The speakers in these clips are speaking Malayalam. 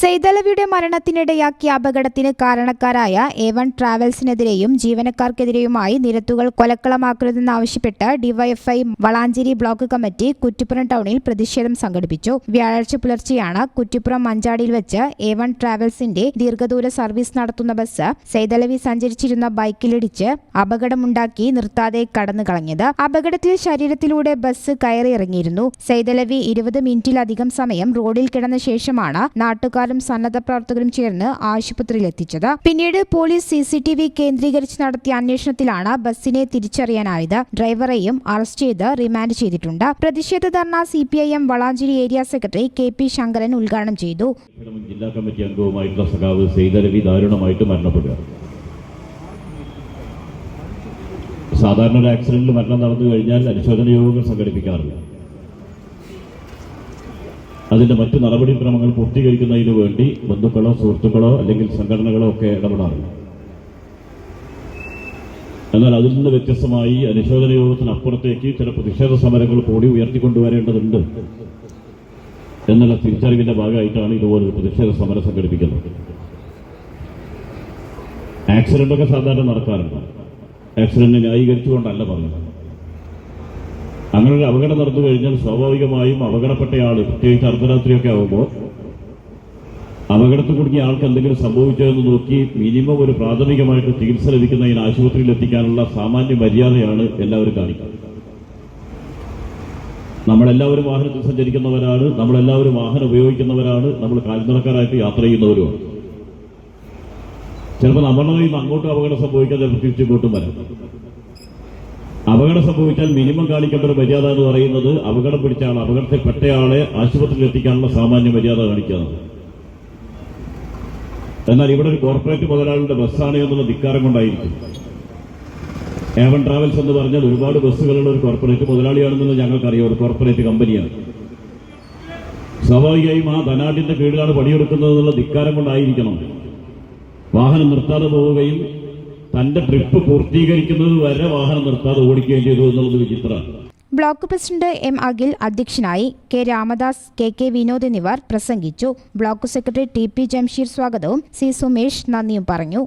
സെയ്തലവിയുടെ മരണത്തിനിടയാക്കിയ അപകടത്തിന് കാരണക്കാരായ എ വൺ ട്രാവൽസിനെതിരെയും ജീവനക്കാർക്കെതിരെയുമായി നിരത്തുകൾ കൊലക്കളമാക്കരുതെന്നാവശ്യപ്പെട്ട് DYFI Valanchery block committee Kuttippuram ടൗണിൽ പ്രതിഷേധം സംഘടിപ്പിച്ചു. വ്യാഴാഴ്ച പുലർച്ചെയാണ് കുറ്റിപ്പുറം മഞ്ചാടിയിൽ വെച്ച് എ വൺ ട്രാവൽസിന്റെ ദീർഘദൂര സർവീസ് നടത്തുന്ന ബസ് സെയ്തലവി സഞ്ചരിച്ചിരുന്ന ബൈക്കിലിടിച്ച് അപകടമുണ്ടാക്കി നിർത്താതെ കടന്നു കളഞ്ഞത്. അപകടത്തിൽ ശരീരത്തിലൂടെ ബസ് കയറിയിറങ്ങിയിരുന്നു. സെയ്തലവി ഇരുപത് മിനിറ്റിലധികം സമയം റോഡിൽ കിടന്ന ശേഷമാണ് നാട്ടുകാരും സന്നദ്ധ പ്രവർത്തകരും ചേർന്ന് ആശുപത്രിയിൽ എത്തിച്ചത് പിന്നീട് police C C T V കേന്ദ്രീകരിച്ച് നടത്തിയ അന്വേഷണത്തിലാണ് ബസ്സിനെ തിരിച്ചറിയാനായത്. ഡ്രൈവറെയും അറസ്റ്റ് ചെയ്ത് റിമാൻഡ് ചെയ്തിട്ടുണ്ട്. പ്രതിഷേധ dharna C P I M Valanchery area secretary K P Shankaran ഉദ്ഘാടനം ചെയ്തു. ജില്ലാ കമ്മിറ്റി അംഗവുമായിട്ടുള്ള സഖാവ് സെയ്തരവി ദാരുണമായിട്ട് മരണപ്പെടുകയാണ്. സാധാരണ ഒരു ആക്സിഡന്റിൽ മരണം നടന്നു കഴിഞ്ഞാൽ അനുശോചന യോഗങ്ങൾ സംഘടിപ്പിക്കാറില്ല. അതിന്റെ മറ്റു നടപടിക്രമങ്ങൾ പൂർത്തീകരിക്കുന്നതിന് വേണ്ടി ബന്ധുക്കളോ സുഹൃത്തുക്കളോ അല്ലെങ്കിൽ സംഘടനകളോ ഒക്കെ ഇടപെടാറില്ല എന്നാൽ അതിൽ നിന്ന് വ്യത്യസ്തമായി അനുശോചന യോഗത്തിനപ്പുറത്തേക്ക് ചില പ്രതിഷേധ സമരങ്ങൾ കൂടി ഉയർത്തിക്കൊണ്ടുവരേണ്ടതുണ്ട്. എന്നുള്ള തിരിച്ചറിവിന്റെ ഭാഗമായിട്ടാണ് ഇതുപോലൊരു പ്രതിഷേധ സമരം സംഘടിപ്പിക്കുന്നത്. ആക്സിഡന്റ് ഒക്കെ സാധാരണ നടക്കാറുണ്ട്. ആക്സിഡന്റ് ന്യായീകരിച്ചുകൊണ്ടല്ല പറഞ്ഞത്. അങ്ങനെ ഒരു അപകടം നടന്നു കഴിഞ്ഞാൽ സ്വാഭാവികമായും അപകടപ്പെട്ടയാൾ പ്രത്യേകിച്ച് അർദ്ധരാത്രിയൊക്കെ ആകുമ്പോൾ അപകടത്തിൽ കുടുങ്ങിയ ആൾക്ക് എന്തെങ്കിലും സംഭവിച്ചോ എന്ന് നോക്കി മിനിമം ഒരു പ്രാഥമികമായിട്ട് ചികിത്സ ലഭിക്കുന്നതിന് ആശുപത്രിയിൽ എത്തിക്കാനുള്ള സാമാന്യ മര്യാദയാണ് എല്ലാവരും കാണിക്കുന്നത്. നമ്മളെല്ലാവരും വാഹനത്തിൽ സഞ്ചരിക്കുന്നവരാണ് നമ്മളെല്ലാവരും വാഹനം ഉപയോഗിക്കുന്നവരാണ് നമ്മൾ കാൽനടക്കാരായിട്ട് യാത്ര ചെയ്യുന്നവരുമാണ്. ചിലപ്പോൾ നമ്മുടെ കയ്യിൽ നിന്ന് അങ്ങോട്ടും അപകടം സംഭവിക്കാൻ ചിലപ്പോൾ തിരിച്ചിങ്ങോട്ടും വരാം. അപകടം സംഭവിച്ചാൽ മിനിമം കാണിക്കേണ്ട ഒരു മര്യാദ എന്ന് പറയുന്നത് അപകടം പിടിച്ച ആൾ അപകടത്തിൽപ്പെട്ടയാളെ ആശുപത്രിയിൽ എത്തിക്കാനുള്ള സാമാന്യ മര്യാദ കാണിക്കുന്നത് എന്നാൽ ഇവിടെ ഒരു കോർപ്പറേറ്റ് മുതലാളിയുടെ ബസ്സാണ് എന്നുള്ള ധിക്കാരം കൊണ്ടായിരിക്കും. ഏവൻ ട്രാവൽസ് എന്ന് പറഞ്ഞാൽ ഒരുപാട് ബസ്സുകളുള്ള ഒരു കോർപ്പറേറ്റ് മുതലാളിയാണെന്ന് ഞങ്ങൾക്കറിയാം ഒരു കോർപ്പറേറ്റ് കമ്പനിയാണ്. സ്വാഭാവികമായും ആ ധനാട്ടിന്റെ കീഴിലാണ് പണിയെടുക്കുന്നത് എന്നുള്ള ധിക്കാരം കൊണ്ടായിരിക്കണം. വാഹനം നിർത്താതെ പോവുകയും തന്റെ ട്രിപ്പ് പൂർത്തീകരിക്കുന്നത് വരെ വാഹനം നിർത്താതെ ഓടിക്കുകയും ചെയ്തു എന്നുള്ളത് വിചിത്രമാണ് ബ്ലോക്ക് പ്രസിഡന്റ് എം അഖിൽ അധ്യക്ഷനായി K Ramdas K K Vinod എന്നിവർ പ്രസംഗിച്ചു. Block secretary T P Jamsheer സ്വാഗതവും സി സുമേഷ് നന്ദിയും പറഞ്ഞു.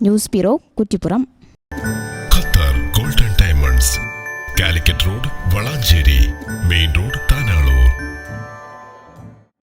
News bureau Kuttippuram. Qatar golden diamonds Calicut road Valanchery main road